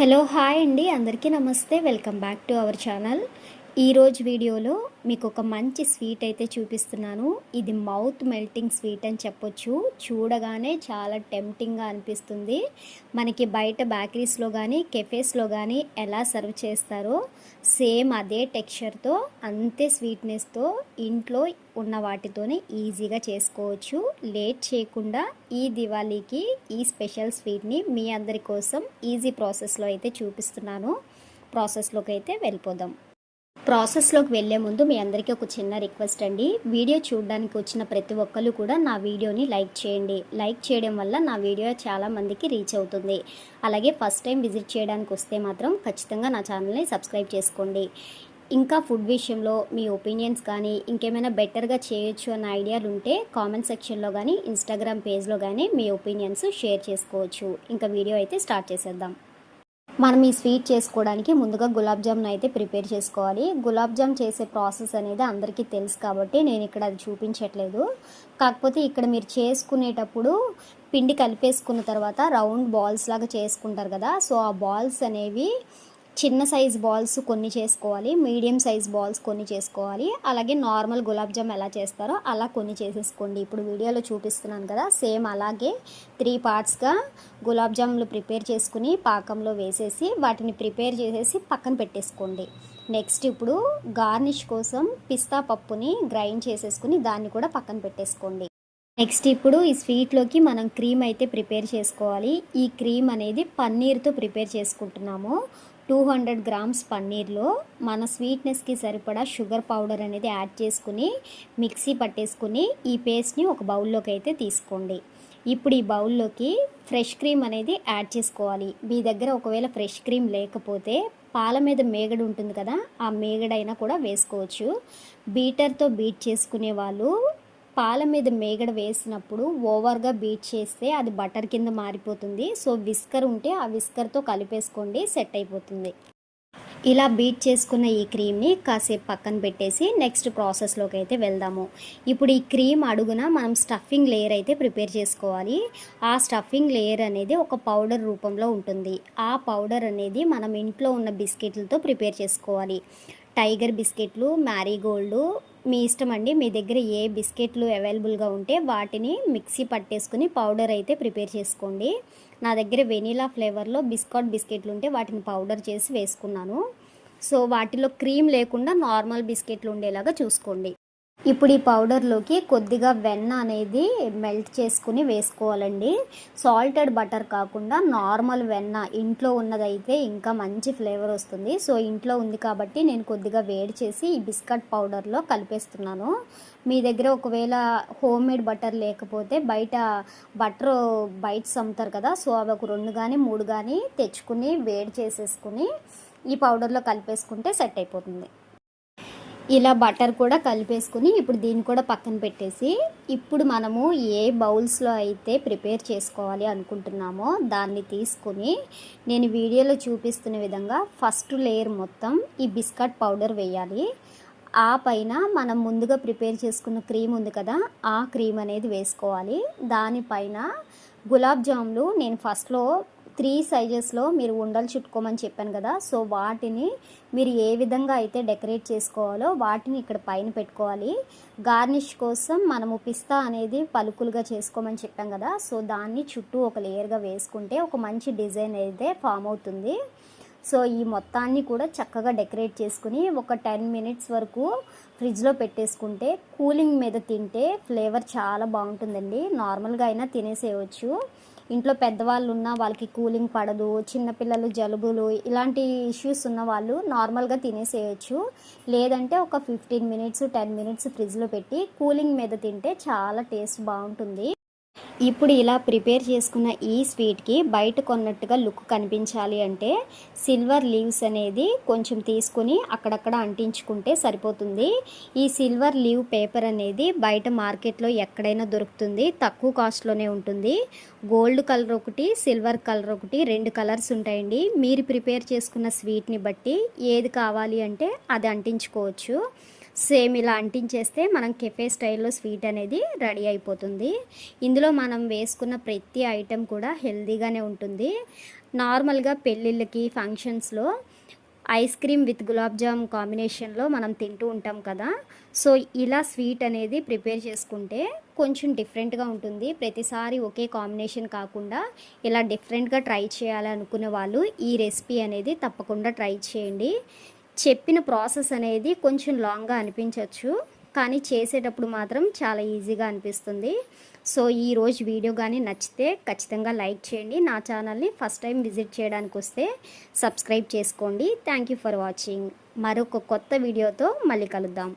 Hello hi అండి. అందరికీ నమస్తే. Welcome back to our channel. ఈరోజు వీడియోలో మీకు ఒక మంచి స్వీట్ అయితే చూపిస్తున్నాను. ఇది మౌత్ మెల్టింగ్ స్వీట్ అని చెప్పొచ్చు. చూడగానే చాలా టెంప్టింగ్గా అనిపిస్తుంది. మనకి బయట బేకరీస్లో కానీ కెఫేస్లో కానీ ఎలా సర్వ్ చేస్తారో సేమ్ అదే టెక్స్చర్తో అంతే స్వీట్నెస్తో ఇంట్లో ఉన్న వాటితోనే ఈజీగా చేసుకోవచ్చు. లేట్ చేయకుండా ఈ దివాళీకి ఈ స్పెషల్ స్వీట్ని మీ అందరి కోసం ఈజీ ప్రాసెస్లో అయితే చూపిస్తున్నాను. ప్రాసెస్లోకి అయితే వెళ్ళిపోదాం. ప్రాసెస్లోకి వెళ్ళే ముందు మీ అందరికీ ఒక చిన్న రిక్వెస్ట్ అండి. వీడియో చూడడానికి వచ్చిన ప్రతి ఒక్కరు కూడా నా వీడియోని లైక్ చేయండి. లైక్ చేయడం వల్ల నా వీడియో చాలా మందికి రీచ్ అవుతుంది. అలాగే ఫస్ట్ టైం విజిట్ చేయడానికి వస్తే మాత్రం ఖచ్చితంగా నా ఛానల్ని సబ్స్క్రైబ్ చేసుకోండి. ఇంకా ఫుడ్ విషయంలో మీ ఒపీనియన్స్ కానీ ఇంకేమైనా బెటర్గా చేయొచ్చు అన్న ఐడియాలు ఉంటే కామెంట్ సెక్షన్లో కానీ ఇన్స్టాగ్రామ్ పేజ్లో కానీ మీ ఒపీనియన్స్ షేర్ చేసుకోవచ్చు. ఇంకా వీడియో అయితే స్టార్ట్ చేసేద్దాం. మనం ఈ స్వీట్ చేసుకోవడానికి ముందుగా గులాబ్ జామ్ను అయితే ప్రిపేర్ చేసుకోవాలి. గులాబ్ జామ్ చేసే ప్రాసెస్ అనేది అందరికీ తెలుసు కాబట్టి నేను ఇక్కడ అది చూపించట్లేదు. కాకపోతే ఇక్కడ మీరు చేసుకునేటప్పుడు పిండి కలిపేసుకున్న తర్వాత రౌండ్ బాల్స్ లాగా చేసుకుంటారు కదా సో ఆ బాల్స్ అనేవి చిన్న సైజ్ బాల్స్ కొన్ని చేసుకోవాలి మీడియం సైజ్ బాల్స్ కొన్ని చేసుకోవాలి. అలాగే నార్మల్ గులాబ్ జామ్ ఎలా చేస్తారో అలా కొన్ని చేసేసుకోండి. ఇప్పుడు వీడియోలో చూపిస్తున్నాను కదా సేమ్ అలాగే త్రీ పార్ట్స్గా గులాబ్ జాములు ప్రిపేర్ చేసుకుని పాకంలో వేసేసి వాటిని ప్రిపేర్ చేసేసి పక్కన పెట్టేసుకోండి. నెక్స్ట్ ఇప్పుడు గార్నిష్ కోసం పిస్తా పప్పుని గ్రైండ్ చేసేసుకుని దాన్ని కూడా పక్కన పెట్టేసుకోండి. నెక్స్ట్ ఇప్పుడు ఈ స్వీట్లోకి మనం క్రీమ్ అయితే ప్రిపేర్ చేసుకోవాలి. ఈ క్రీమ్ అనేది పన్నీర్తో ప్రిపేర్ చేసుకుంటున్నాము. టూ హండ్రెడ్ గ్రామ్స్ పన్నీర్లో మన స్వీట్నెస్కి సరిపడా షుగర్ పౌడర్ అనేది యాడ్ చేసుకుని మిక్సీ పట్టేసుకుని ఈ పేస్ట్ని ఒక బౌల్లోకి అయితే తీసుకోండి. ఇప్పుడు ఈ బౌల్లోకి ఫ్రెష్ క్రీమ్ అనేది యాడ్ చేసుకోవాలి. మీ దగ్గర ఒకవేళ ఫ్రెష్ క్రీమ్ లేకపోతే పాల మీద మేగడ ఉంటుంది కదా ఆ మేగడైనా కూడా వేసుకోవచ్చు. బీటర్తో బీట్ చేసుకునే వాళ్ళు పాల మీద మేగడ వేసినప్పుడు ఓవర్గా బీట్ చేస్తే అది బటర్ కింద మారిపోతుంది. సో విస్కర్ ఉంటే ఆ విస్కర్తో కలిపేసుకోండి సెట్ అయిపోతుంది. ఇలా బీట్ చేసుకున్న ఈ క్రీమ్ని కాసేపు పక్కన పెట్టేసి నెక్స్ట్ ప్రాసెస్లోకి అయితే వెళ్దాము. ఇప్పుడు ఈ క్రీమ్ అడుగున మనం స్టఫింగ్ లేయర్ అయితే ప్రిపేర్ చేసుకోవాలి. ఆ స్టఫింగ్ లేయర్ అనేది ఒక పౌడర్ రూపంలో ఉంటుంది. ఆ పౌడర్ అనేది మనం ఇంట్లో ఉన్న బిస్కెట్లతో ప్రిపేర్ చేసుకోవాలి. టైగర్ బిస్కెట్లు మ్యారీగోల్డ్ మీ ఇష్టం అండి మీ దగ్గర ఏ బిస్కెట్లు అవైలబుల్గా ఉంటే వాటిని మిక్సీ పట్టేసుకుని పౌడర్ అయితే ప్రిపేర్ చేసుకోండి. నా దగ్గర వెనీలా ఫ్లేవర్లో బిస్కాట్ బిస్కెట్లు ఉంటే వాటిని పౌడర్ చేసి వేసుకున్నాను. సో వాటిలో క్రీమ్ లేకుండా నార్మల్ బిస్కెట్లు ఉండేలాగా చూసుకోండి. ఇప్పుడు ఈ పౌడర్లోకి కొద్దిగా వెన్న అనేది మెల్ట్ చేసుకుని వేసుకోవాలండి. సాల్టెడ్ బటర్ కాకుండా నార్మల్ వెన్న ఇంట్లో ఉన్నదైతే ఇంకా మంచి ఫ్లేవర్ వస్తుంది. సో ఇంట్లో ఉంది కాబట్టి నేను కొద్దిగా వేడి చేసి ఈ బిస్కట్ పౌడర్లో కలిపేస్తున్నాను. మీ దగ్గర ఒకవేళ హోమ్ మేడ్ బటర్ లేకపోతే బయట బటర్ బైట్స్ అమ్ముతారు కదా సో అవి ఒక రెండు కానీ మూడు కానీ తెచ్చుకుని వేడి చేసేసుకుని ఈ పౌడర్లో కలిపేసుకుంటే సెట్ అయిపోతుంది. ఇలా బటర్ కూడా కలిపేసుకుని ఇప్పుడు దీన్ని కూడా పక్కన పెట్టేసి ఇప్పుడు మనము ఏ బౌల్స్లో అయితే ప్రిపేర్ చేసుకోవాలి అనుకుంటున్నామో దాన్ని తీసుకుని నేను వీడియోలో చూపిస్తున్న విధంగా ఫస్ట్ లేయర్ మొత్తం ఈ బిస్కట్ పౌడర్ వేయాలి. ఆ పైన మనం ముందుగా ప్రిపేర్ చేసుకున్న క్రీమ్ ఉంది కదా ఆ క్రీమ్ అనేది వేసుకోవాలి. దానిపైన గులాబ్ జాములు నేను ఫస్ట్లో త్రీ సైజెస్లో మీరు ఉండలు చుట్టుకోమని చెప్పాను కదా సో వాటిని మీరు ఏ విధంగా అయితే డెకరేట్ చేసుకోవాలో వాటిని ఇక్కడ పైన పెట్టుకోవాలి. గార్నిష్ కోసం మనము పిస్తా అనేది పలుకులుగా చేసుకోమని చెప్పాం కదా సో దాన్ని చుట్టూ ఒక లేయర్గా వేసుకుంటే ఒక మంచి డిజైన్ అయితే ఫామ్ అవుతుంది. సో ఈ మొత్తాన్ని కూడా చక్కగా డెకరేట్ చేసుకుని ఒక టెన్ మినిట్స్ వరకు ఫ్రిడ్జ్లో పెట్టేసుకుంటే కూలింగ్ మీద తింటే ఫ్లేవర్ చాలా బాగుంటుందండి. నార్మల్గా అయినా తినేసేయచ్చు. ఇంట్లో పెద్దవాళ్ళు ఉన్న వాళ్ళకి కూలింగ్ పడదు చిన్నపిల్లలు జలుబులు ఇలాంటి ఇష్యూస్ ఉన్న వాళ్ళు నార్మల్గా తినేసేయచ్చు. లేదంటే ఒక ఫిఫ్టీన్ మినిట్స్ టెన్ మినిట్స్ ఫ్రిడ్జ్లో పెట్టి కూలింగ్ మీద తింటే చాలా టేస్ట్ బాగుంటుంది. ఇప్పుడు ఇలా ప్రిపేర్ చేసుకున్న ఈ స్వీట్కి బయట కొన్నట్టుగా లుక్ కనిపించాలి అంటే సిల్వర్ లీవ్స్ అనేది కొంచెం తీసుకుని అక్కడక్కడ అంటించుకుంటే సరిపోతుంది. ఈ సిల్వర్ లీవ్ పేపర్ అనేది బయట మార్కెట్లో ఎక్కడైనా దొరుకుతుంది. తక్కువ కాస్ట్లోనే ఉంటుంది. గోల్డ్ కలర్ ఒకటి సిల్వర్ కలర్ ఒకటి రెండు కలర్స్ ఉంటాయండి. మీరు ప్రిపేర్ చేసుకున్న స్వీట్ని బట్టి ఏది కావాలి అంటే అది అంటించుకోవచ్చు. సేమ్ ఇలా అంటించేస్తే మనం కెఫే స్టైల్లో స్వీట్ అనేది రెడీ అయిపోతుంది. ఇందులో మనం వేసుకున్న ప్రతి ఐటెం కూడా హెల్తీగానే ఉంటుంది. నార్మల్గా పెళ్ళిళ్ళకి ఫంక్షన్స్లో ice cream with gulab jam కాంబినేషన్లో మనం తింటూ ఉంటాం కదా. సో ఇలా స్వీట్ అనేది ప్రిపేర్ చేసుకుంటే కొంచెం డిఫరెంట్గా ఉంటుంది. ప్రతిసారి ఒకే కాంబినేషన్ కాకుండా ఇలా డిఫరెంట్గా ట్రై చేయాలనుకునే వాళ్ళు ఈ రెసిపీ అనేది తప్పకుండా ట్రై చేయండి. చెప్పిన ప్రాసెస్ అనేది కొంచెం లాంగ్గా అనిపించవచ్చు కానీ చేసేటప్పుడు మాత్రం చాలా ఈజీగా అనిపిస్తుంది. సో ఈ రోజు వీడియో కానీ నచ్చితే ఖచ్చితంగా లైక్ చేయండి. నా ఛానల్ని ఫస్ట్ టైం విజిట్ చేయడానికి వస్తే సబ్స్క్రైబ్ చేసుకోండి. Thank you for watching. మరొక కొత్త వీడియోతో మళ్ళీ కలుద్దాం.